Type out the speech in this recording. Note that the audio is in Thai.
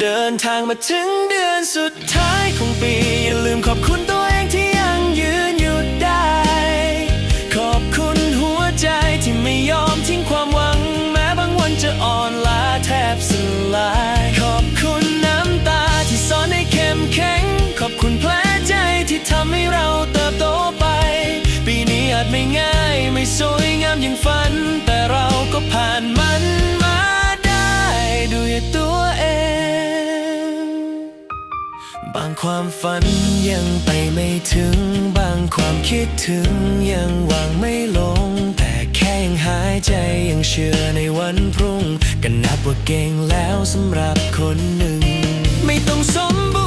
เดินทางมาถึงเดือนสุดท้ายของปี อย่าลืมขอบคุณตัวเองที่ยังยืนหยุดได้ ขอบคุณหัวใจที่ไม่ยอมทิ้งความหวัง แม้บางวันจะอ่อนล้าแทบสลาย ขอบคุณน้ำตาที่สอนให้เข้มแข็ง ขอบคุณแผลใจที่ทำให้เราเติบโตไป ปีนี้อาจไม่ง่าย บางความฝันยังไปไม่ถึง บางความคิดถึงยังวางไม่ลง แต่แค่ยังหายใจยังเชื่อในวันพรุ่ง กันนับว่าเก่งแล้วสำหรับคนหนึ่ง ไม่ต้องสมบูรณ์